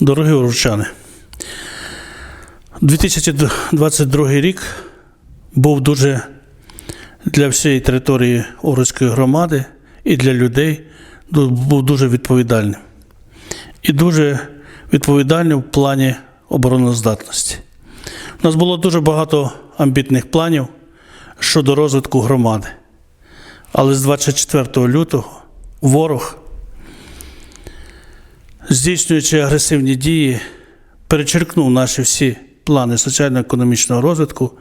Дорогі урочани, 2022 рік був дуже для всієї території Орицької громади і для людей був дуже відповідальним. І дуже відповідальним в плані обороноздатності. У нас було дуже багато амбітних планів щодо розвитку громади. Але з 24 лютого ворог здійснюючи агресивні дії, перечеркнув наші всі плани соціально-економічного розвитку,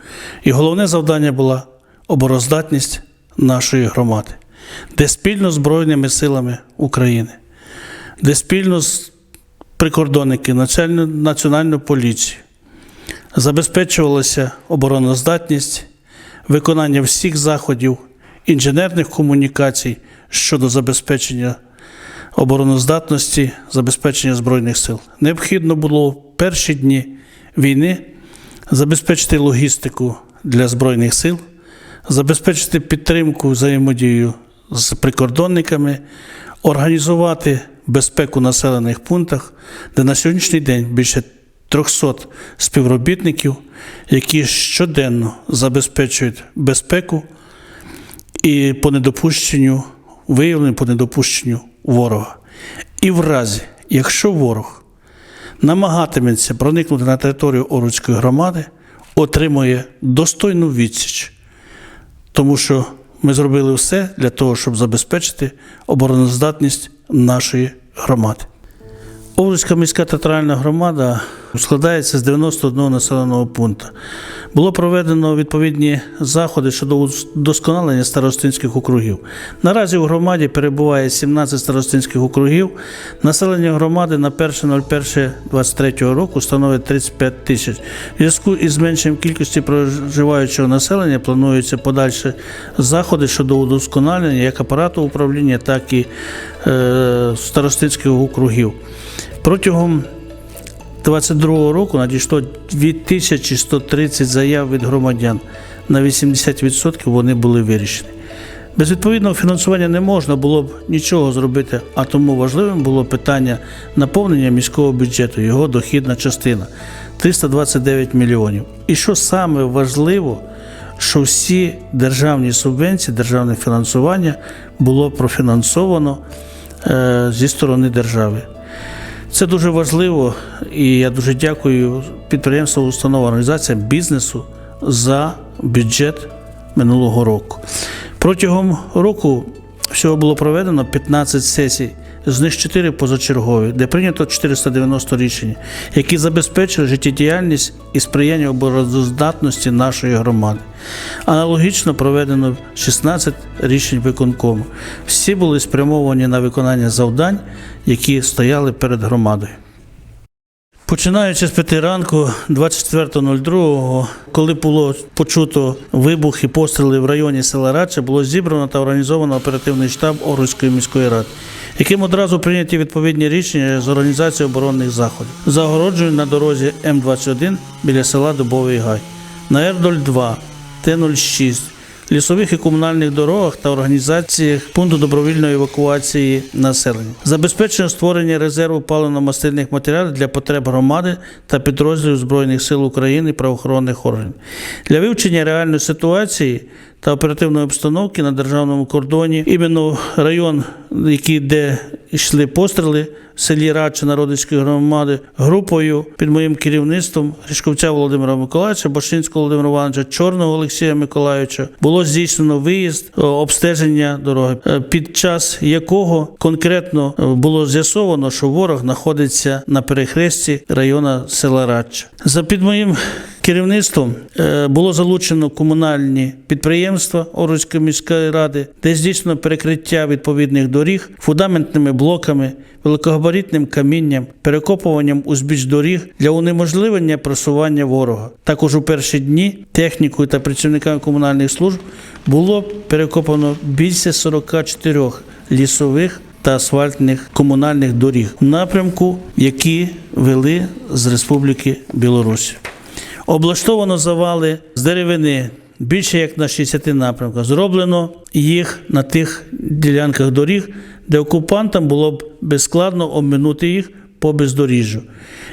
і головне завдання була обороздатність нашої громади, де спільно з Збройними силами України, де спільно з прикордонники, Національну поліцію забезпечувалася обороноздатність, виконання всіх заходів інженерних комунікацій щодо забезпечення обороноздатності, забезпечення Збройних сил. Необхідно було в перші дні війни забезпечити логістику для Збройних сил, забезпечити підтримку взаємодію з прикордонниками, організувати безпеку населених пунктах, де на сьогоднішній день більше 300 співробітників, які щоденно забезпечують безпеку і по недопущенню, виявленню по недопущенню ворога. І в разі, якщо ворог намагатиметься проникнути на територію Оруцької громади, отримує достойну відсіч, тому що ми зробили все для того, щоб забезпечити обороноздатність нашої громади. Оруцька міська театральна громада складається з 91 населеного пункту. Було проведено відповідні заходи щодо вдосконалення старостинських округів. Наразі у громаді перебуває 17 старостинських округів. Населення громади на 1.01.23 року становить 35 тисяч. В зв'язку із зменшенням кількості проживаючого населення плануються подальші заходи щодо удосконалення як апарату управління, так і е, старостинських округів. Протягом 2022 року надійшло 2130 заяв від громадян. На 80% вони були вирішені. Без відповідного фінансування не можна було б нічого зробити, а тому важливим було питання наповнення міського бюджету, його дохідна частина 329 мільйонів. І що саме важливо, що всі державні субвенції, державне фінансування було профінансовано е, зі сторони держави. Це дуже важливо, і я дуже дякую підприємству, установам, організаціям бізнесу за бюджет минулого року. Протягом року всього було проведено 15 сесій, з них 4 позачергові, де прийнято 490 рішень, які забезпечили життєдіяльність і сприяння обороноздатності нашої громади. Аналогічно проведено 16 рішень виконкому. Всі були спрямовані на виконання завдань, які стояли перед громадою. Починаючи з п'яти ранку, 24.02, коли було почуто вибух і постріли в районі села Радче, було зібрано та організовано оперативний штаб Орузької міської ради, яким одразу прийняті відповідні рішення з організації оборонних заходів. Загороджую на дорозі М21 біля села Дубовий Гай, на Р-02, Т-06, лісових і комунальних дорогах та організаціях пункту добровільної евакуації населення, забезпечено створення резерву паливно-мастильних матеріалів для потреб громади та підрозділів Збройних сил України правоохоронних органів. Для вивчення реальної ситуації та оперативної обстановки на державному кордоні. Іменно район, який де йшли постріли в селі Радче Народицької громади, групою під моїм керівництвом Гришковця Володимира Миколаївича, Башинського Володимира Івановича, Чорного Олексія Миколаївича було здійснено виїзд, е, обстеження дороги, е, під час якого конкретно е, було з'ясовано, що ворог знаходиться на перехресті району села Радча. За під моїм Керівництвом е, було залучено комунальні підприємства Орузької міської ради, де здійснено перекриття відповідних доріг фундаментними блоками, великогабаритним камінням, перекопуванням узбіч доріг для унеможливлення просування ворога. Також у перші дні технікою та працівниками комунальних служб було перекопано більше 44 лісових та асфальтних комунальних доріг в напрямку, які вели з Республіки Білорусь. Облаштовано завали з деревини більше як на 60 напрямках. Зроблено їх на тих ділянках доріг, де окупантам було б безскладно обминути їх, по бездоріжжю.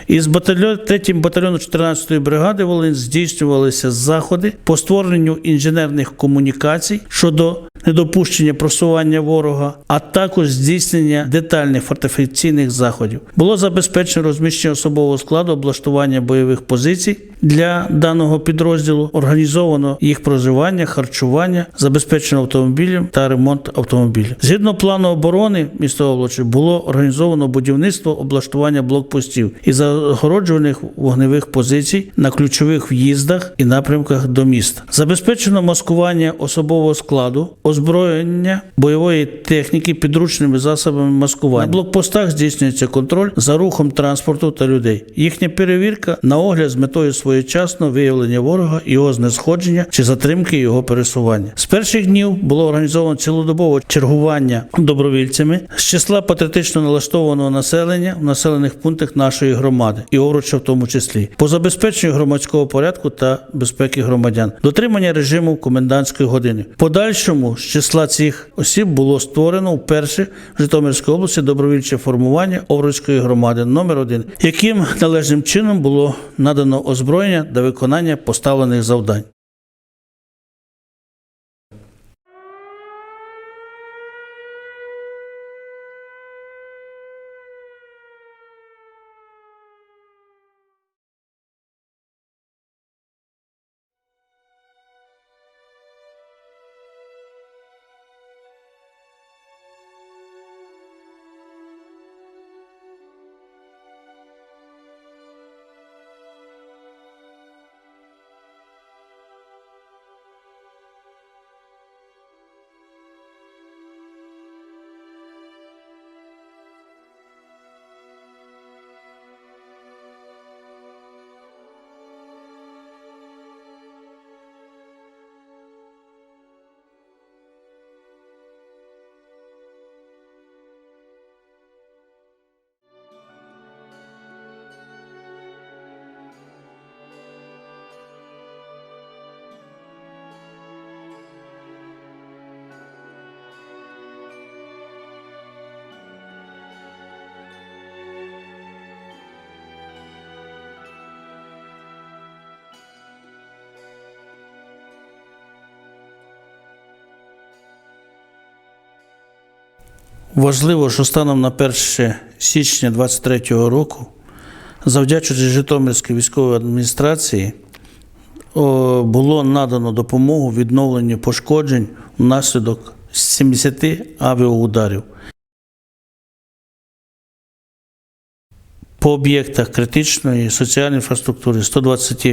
Із батальйон, 3 батальйону 14-ї бригади Волинь здійснювалися заходи по створенню інженерних комунікацій щодо недопущення просування ворога, а також здійснення детальних фортифікаційних заходів. Було забезпечено розміщення особового складу, облаштування бойових позицій для даного підрозділу, організовано їх проживання, харчування, забезпечено автомобілем та ремонт автомобілів. Згідно плану оборони міста Облачі було організовано будівництво облаштування блокпостів і загороджуваних вогневих позицій на ключових в'їздах і напрямках до міста. Забезпечено маскування особового складу, озброєння бойової техніки підручними засобами маскування. На блокпостах здійснюється контроль за рухом транспорту та людей. Їхня перевірка на огляд з метою своєчасного виявлення ворога, його знесходження чи затримки його пересування. З перших днів було організовано цілодобове чергування добровільцями з числа патріотично налаштованого населення в населених пунктах нашої громади і Овруча в тому числі по забезпеченню громадського порядку та безпеки громадян, дотримання режиму комендантської години. Подальшому з числа цих осіб було створено вперше в Житомирській області добровільче формування Овруцької громади номер 1 яким належним чином було надано озброєння до виконання поставлених завдань. Важливо, що станом на 1 січня 2023 року, завдячуючи Житомирській військовій адміністрації, було надано допомогу відновленню пошкоджень внаслідок 70 авіаударів. По об'єктах критичної соціальної інфраструктури 120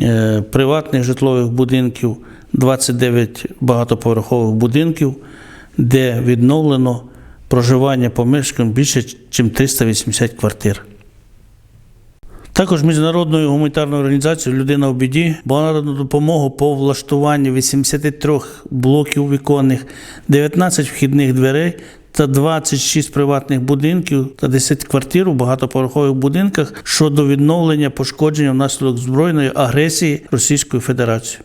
е, приватних житлових будинків, 29 багатоповерхових будинків, де відновлено проживання помешкань більше, ніж 380 квартир. Також міжнародною гуманітарною організацією Людина в біді була надана допомога по влаштуванню 83 блоків віконних, 19 вхідних дверей та 26 приватних будинків та 10 квартир у багатоповерхових будинках щодо відновлення пошкодження внаслідок збройної агресії Російської Федерації.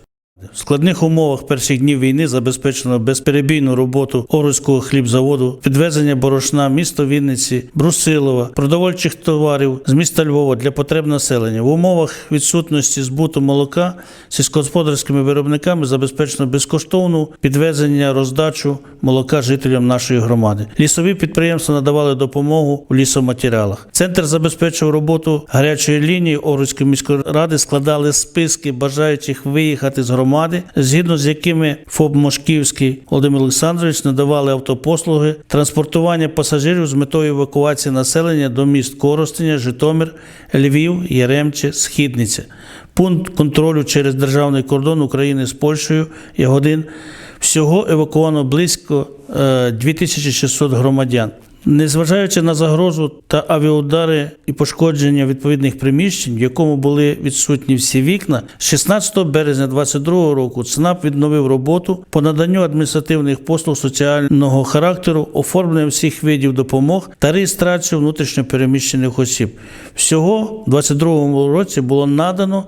В складних умовах перших днів війни забезпечено безперебійну роботу Орузького хлібзаводу, підвезення борошна міста Вінниці, Брусилова, продовольчих товарів з міста Львова для потреб населення. В умовах відсутності збуту молока сільськогосподарськими виробниками забезпечено безкоштовну підвезення роздачу молока жителям нашої громади. Лісові підприємства надавали допомогу у лісоматеріалах. Центр забезпечив роботу гарячої лінії Орузької міської ради, складали списки бажаючих виїхати з громади, згідно з якими ФОП Мошківський Володимир Олександрович надавали автопослуги транспортування пасажирів з метою евакуації населення до міст Коростеня, Житомир, Львів, Яремче, Східниця. Пункт контролю через державний кордон України з Польщею Ягодин. Всього евакуовано близько е, 2600 громадян. Незважаючи на загрозу та авіаудари і пошкодження відповідних приміщень, в якому були відсутні всі вікна, з 16 березня 2022 року ЦНАП відновив роботу по наданню адміністративних послуг соціального характеру, оформлення всіх видів допомог та реєстрацію внутрішньопереміщених осіб. Всього в 2022 році було надано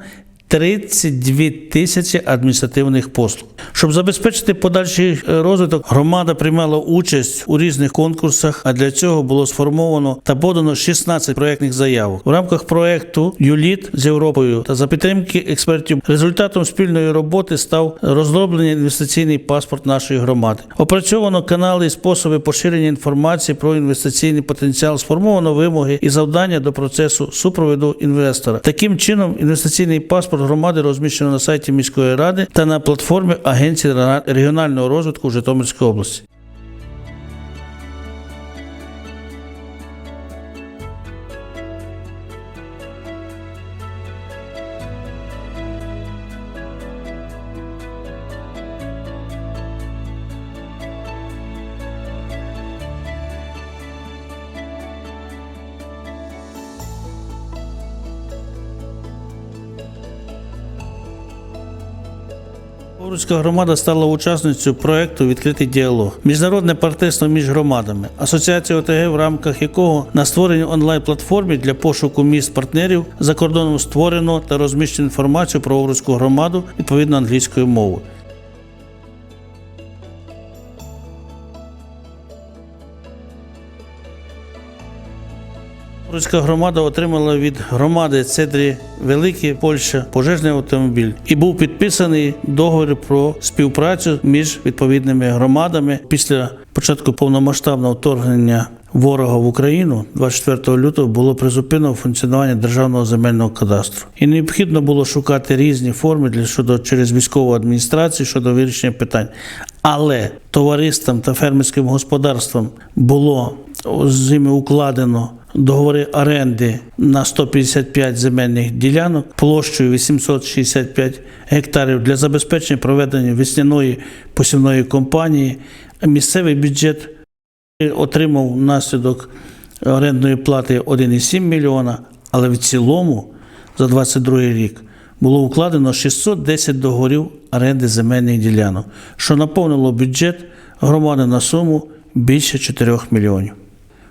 32 тисячі адміністративних послуг. Щоб забезпечити подальший е, розвиток, громада приймала участь у різних конкурсах. А для цього було сформовано та подано 16 проєктних заявок. В рамках проєкту ЮЛІТ з Європою та за підтримки експертів результатом спільної роботи став розроблений інвестиційний паспорт нашої громади. Опрацьовано канали і способи поширення інформації про інвестиційний потенціал, сформовано вимоги і завдання до процесу супроводу інвестора. Таким чином, інвестиційний паспорт громади розміщено на сайті міської ради та на платформі Агенції регіонального розвитку Житомирської області. Овруцька громада стала учасницею проекту Відкритий діалог, міжнародне партнерство між громадами, асоціація ОТГ, в рамках якого на створенні онлайн-платформі для пошуку міст партнерів за кордоном створено та розміщено інформацію про Овруцьку громаду відповідно англійською мовою. Руська громада отримала від громади Цедрі Великі Польща пожежний автомобіль і був підписаний договір про співпрацю між відповідними громадами після початку повномасштабного вторгнення ворога в Україну 24 лютого було призупинено функціонування державного земельного кадастру, і необхідно було шукати різні форми для щодо через військову адміністрацію щодо вирішення питань. Але товариствам та фермерським господарствам було з ними укладено договори оренди на 155 земельних ділянок площею 865 гектарів для забезпечення проведення весняної посівної кампанії. Місцевий бюджет отримав внаслідок орендної плати 1,7 мільйона, але в цілому за 22 рік було укладено 610 договорів оренди земельних ділянок, що наповнило бюджет громади на суму більше 4 мільйонів.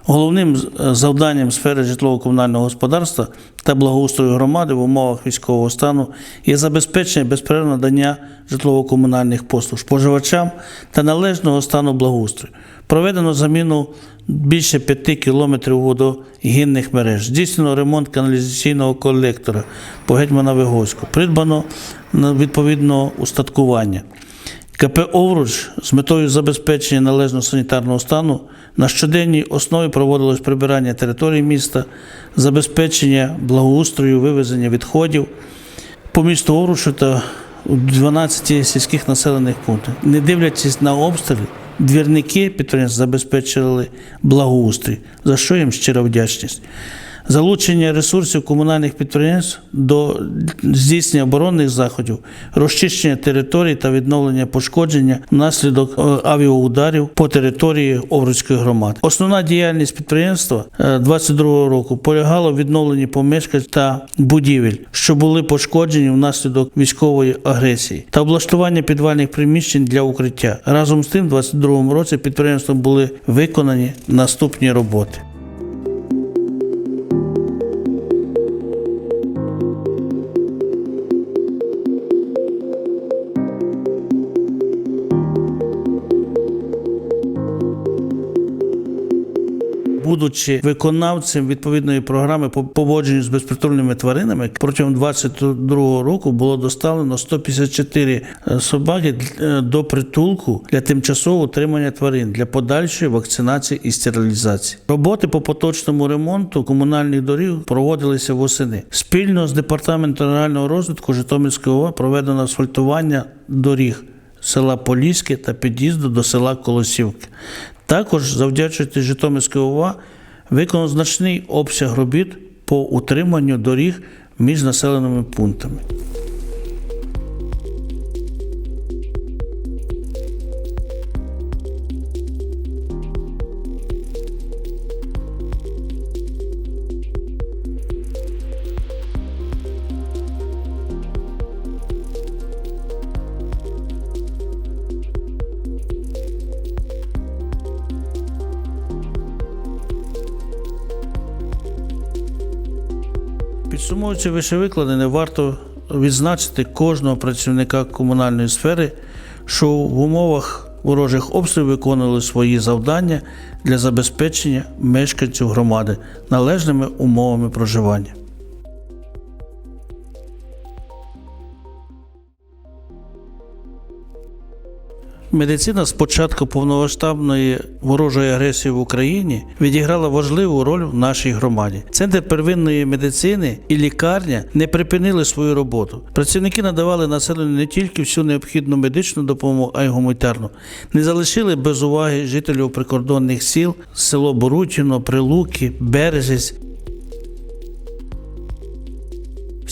Головним завданням сфери житлово-комунального господарства та благоустрою громади в умовах військового стану є забезпечення безперервного надання житлово-комунальних послуг споживачам та належного стану благоустрою. Проведено заміну більше 5 кілометрів водогінних мереж, здійснено ремонт каналізаційного колектора по Гетьмана Виговську, придбано відповідно устаткування. КП Овруч з метою забезпечення належного санітарного стану на щоденній основі проводилось прибирання території міста, забезпечення благоустрою, вивезення відходів по місту Овручу та у 12 сільських населених пунктах. Не дивлячись на обстріли, двірники підприємств забезпечили благоустрій, за що їм щира вдячність. Залучення ресурсів комунальних підприємств до здійснення оборонних заходів, розчищення територій та відновлення пошкодження внаслідок е, авіаударів по території Овруцької громади. Основна діяльність підприємства е, 22 року полягала в відновленні помешкань та будівель, що були пошкоджені внаслідок військової агресії, та облаштування підвальних приміщень для укриття. Разом з тим, у 22 році підприємством були виконані наступні роботи. Будучи виконавцем відповідної програми по поводженню з безпритульними тваринами, протягом 2022 року було доставлено 154 собаки е, до притулку для тимчасового утримання тварин для подальшої вакцинації і стерилізації. Роботи по поточному ремонту комунальних доріг проводилися восени. Спільно з департаментом регіонального розвитку Житомирської ОВА проведено асфальтування доріг села Поліське та під'їзду до села Колосівки. Також, завдячуючи Житомирській ОВА, виконано значний обсяг робіт по утриманню доріг між населеними пунктами. Підсумовуючи вишевикладене, варто відзначити кожного працівника комунальної сфери, що в умовах ворожих обстрілів виконували свої завдання для забезпечення мешканців громади належними умовами проживання. Медицина з початку повномасштабної ворожої агресії в Україні відіграла важливу роль в нашій громаді. Центр первинної медицини і лікарня не припинили свою роботу. Працівники надавали населенню не тільки всю необхідну медичну допомогу, а й гуманітарну. Не залишили без уваги жителів прикордонних сіл, село Борутіно, Прилуки, Бережець.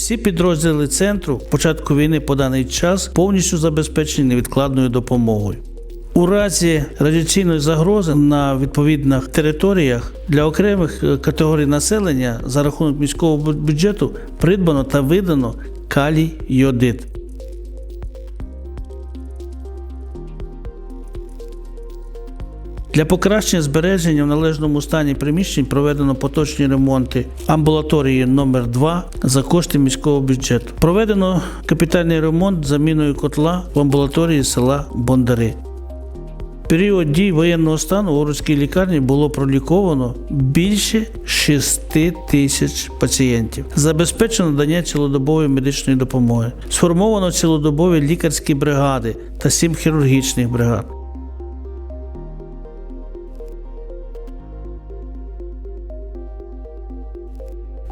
Всі підрозділи центру в початку війни по даний час повністю забезпечені невідкладною допомогою. У разі радіаційної загрози на відповідних територіях для окремих е, категорій населення за рахунок міського бюджету придбано та видано калій йодит. Для покращення збереження в належному стані приміщень проведено поточні ремонти амбулаторії номер 2 за кошти міського бюджету. Проведено капітальний ремонт заміною котла в амбулаторії села Бондари. Період дій воєнного стану у Орудській лікарні було проліковано більше 6 тисяч пацієнтів. Забезпечено надання цілодобової медичної допомоги. Сформовано цілодобові лікарські бригади та 7 хірургічних бригад.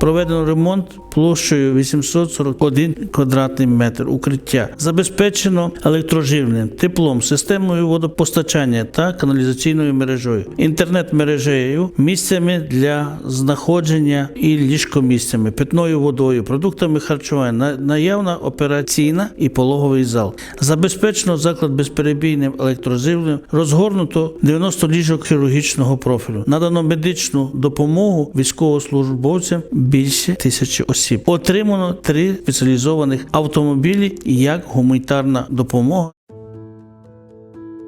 Проведено ремонт площею 841 квадратний метр укриття. Забезпечено електроживленням, теплом, системою водопостачання та каналізаційною мережею, інтернет-мережею, місцями для знаходження і ліжкомісцями, питною водою, продуктами харчування, наявна операційна і пологовий зал. Забезпечено заклад безперебійним електрозивленням, розгорнуто 90 ліжок хірургічного профілю. Надано медичну допомогу військовослужбовцям більше тисячі осіб. Отримано три спеціалізованих автомобілі як гуманітарна допомога.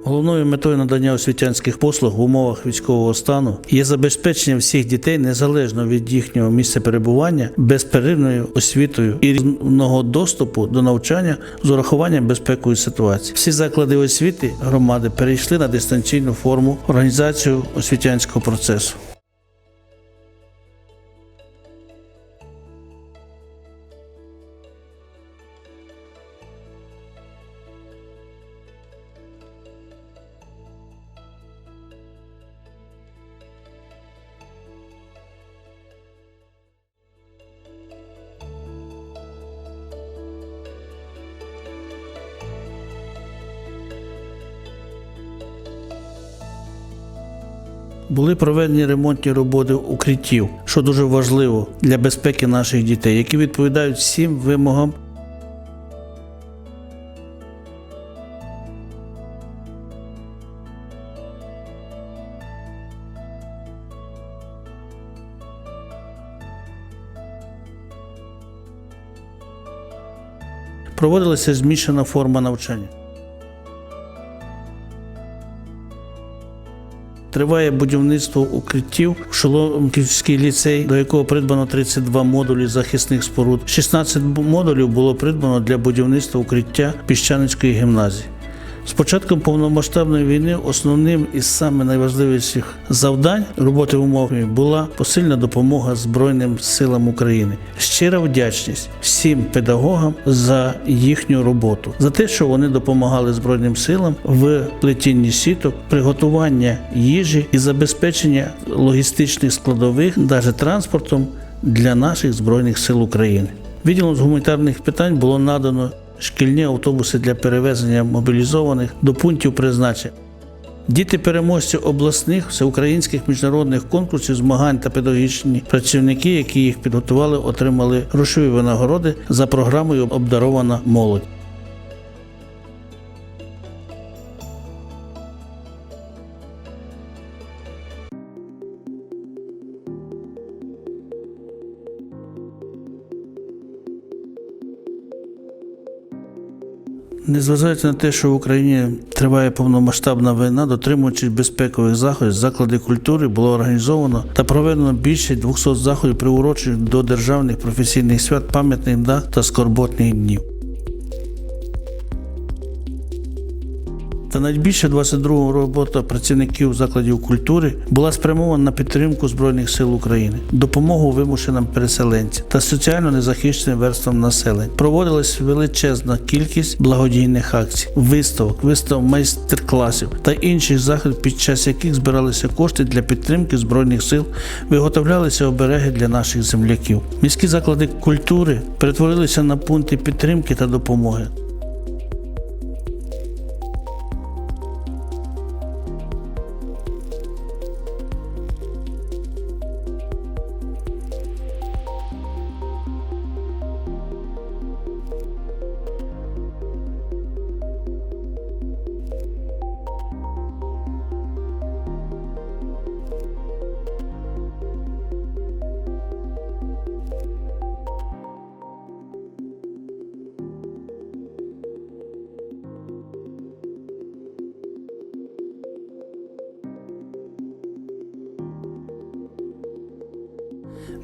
Головною метою надання освітянських послуг в умовах військового стану є забезпечення всіх дітей незалежно від їхнього місця перебування безперервною освітою і рівного доступу до навчання з урахуванням безпекової ситуації. Всі заклади освіти громади перейшли на дистанційну форму організацію освітянського процесу. Були проведені ремонтні роботи укриттів, що дуже важливо для безпеки наших дітей, які відповідають всім вимогам проводилася змішана форма навчання. Триває будівництво укриттів в Шоломківський ліцей, до якого придбано 32 модулі захисних споруд. 16 модулів було придбано для будівництва укриття Піщаницької гімназії. З початком повномасштабної війни основним із саме найважливіших завдань роботи в умовах була посильна допомога Збройним силам України. Щира вдячність всім педагогам за їхню роботу, за те, що вони допомагали Збройним силам в плетінні сіток, приготування їжі і забезпечення логістичних складових, навіть транспортом для наших збройних сил України. Відділом з гуманітарних питань було надано шкільні автобуси для перевезення мобілізованих до пунктів призначення. Діти переможці обласних, всеукраїнських міжнародних конкурсів, змагань та педагогічні працівники, які їх підготували, отримали грошові винагороди за програмою Обдарована молодь. Незважаючи на те, що в Україні триває повномасштабна війна, дотримуючись безпекових заходів, заклади культури було організовано та проведено більше 200 заходів, приурочених до державних професійних свят, пам'ятних дат та скорботних днів. Та найбільше 22 робота працівників закладів культури була спрямована на підтримку Збройних сил України, допомогу вимушеним переселенцям та соціально незахищеним верствам населення. Проводилась величезна кількість благодійних акцій, виставок, виставок майстер-класів та інших заходів, під час яких збиралися кошти для підтримки збройних сил, виготовлялися обереги для наших земляків. Міські заклади культури перетворилися на пункти підтримки та допомоги.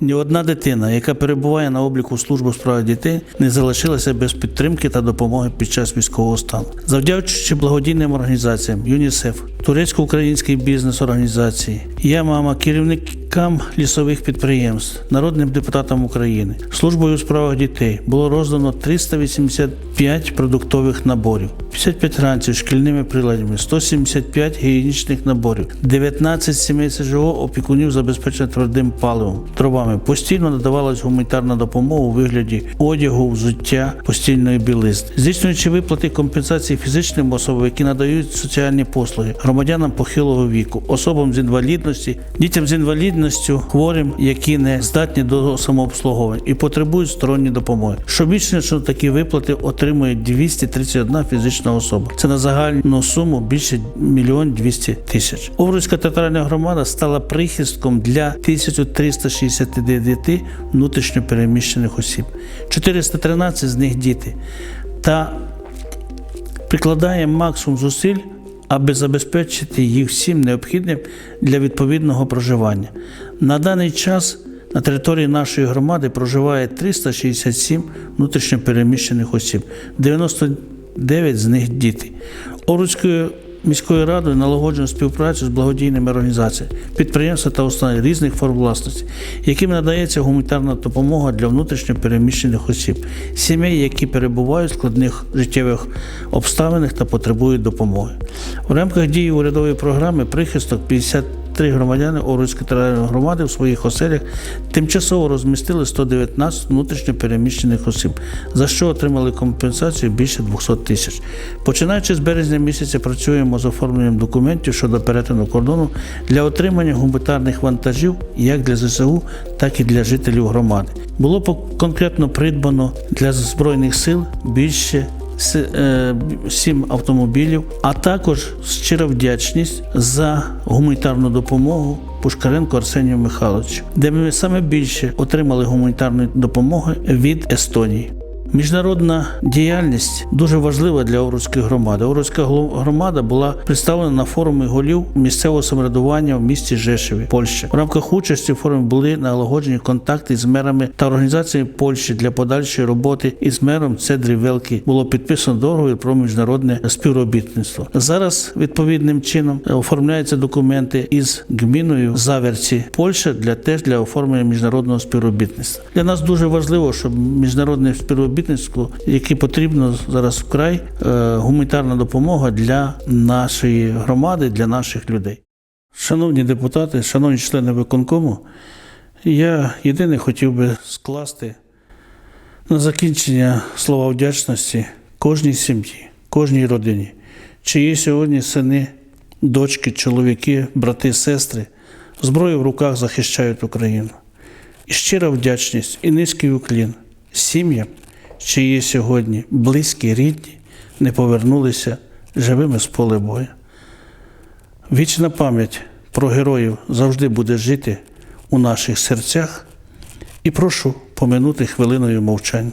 Ні одна дитина, яка перебуває на обліку служби у справах дітей, не залишилася без підтримки та допомоги під час військового стану. Завдячуючи благодійним організаціям ЮНІСЕФ, турецько-українській бізнес-організації, я мама керівникам лісових підприємств, народним депутатам України, службою у справах дітей було роздано 385 продуктових наборів, 55 ранців шкільними приладами, 175 гігієнічних наборів, 19 сімей СЖО опікунів забезпечено твердим паливом, дровами. Постійно надавалась гуманітарна допомога у вигляді одягу, взуття, постільної білизни, здійснюючи виплати компенсації фізичним особам, які надають соціальні послуги, громадянам похилого віку, особам з інвалідності, дітям з інвалідністю, хворим, які не здатні до самообслуговування і потребують сторонньої допомоги. Щомісячно такі виплати отримує 231 фізична особа. Це на загальну суму більше мільйон 200 тисяч. Овруцька територіальна громада стала прихистком для 1369 внутрішньопереміщених осіб. 413 з них діти. Та прикладає максимум зусиль, аби забезпечити їх всім необхідним для відповідного проживання. На даний час на території нашої громади проживає 367 внутрішньопереміщених осіб, 99 з них діти. Оруцькою міською радою налагоджено співпрацю з благодійними організаціями, підприємства та установ різних форм власності, яким надається гуманітарна допомога для внутрішньо переміщених осіб, сімей, які перебувають в складних життєвих обставинах та потребують допомоги. В рамках дії урядової програми прихисток 53 громадяни Оруцької територіальної громади в своїх оселях тимчасово розмістили 119 внутрішньо переміщених осіб, за що отримали компенсацію більше 200 тисяч. Починаючи з березня місяця працюємо з оформленням документів щодо перетину кордону для отримання гуманітарних вантажів як для ЗСУ, так і для жителів громади. Було конкретно придбано для збройних сил більше е, сім автомобілів, а також щира вдячність за гуманітарну допомогу Пушкаренко Арсенію Михайловичу, де ми саме більше отримали гуманітарної допомоги від Естонії. Міжнародна діяльність дуже важлива для Овруцької громади. Овруцька гло- громада була представлена на форумі голів місцевого самоврядування в місті Жешеві, Польща. В рамках участі в форумі були налагоджені контакти з мерами та організаціями Польщі для подальшої роботи із мером Цедрі Велкі було підписано договір про міжнародне співробітництво. Зараз відповідним чином оформляються документи із гміною Заверці Польща для теж для оформлення міжнародного співробітництва. Для нас дуже важливо, щоб міжнародне співробітництво, яке потрібно зараз вкрай, е, гуманітарна допомога для нашої громади, для наших людей. Шановні депутати, шановні члени виконкому, я єдине хотів би скласти на закінчення слова вдячності кожній сім'ї, кожній родині, чиї сьогодні сини, дочки, чоловіки, брати, сестри зброю в руках захищають Україну. І щира вдячність і низький уклін сім'ям, чиї сьогодні близькі, рідні не повернулися живими з поля бою. Вічна пам'ять про героїв завжди буде жити у наших серцях і прошу поминути хвилиною мовчання.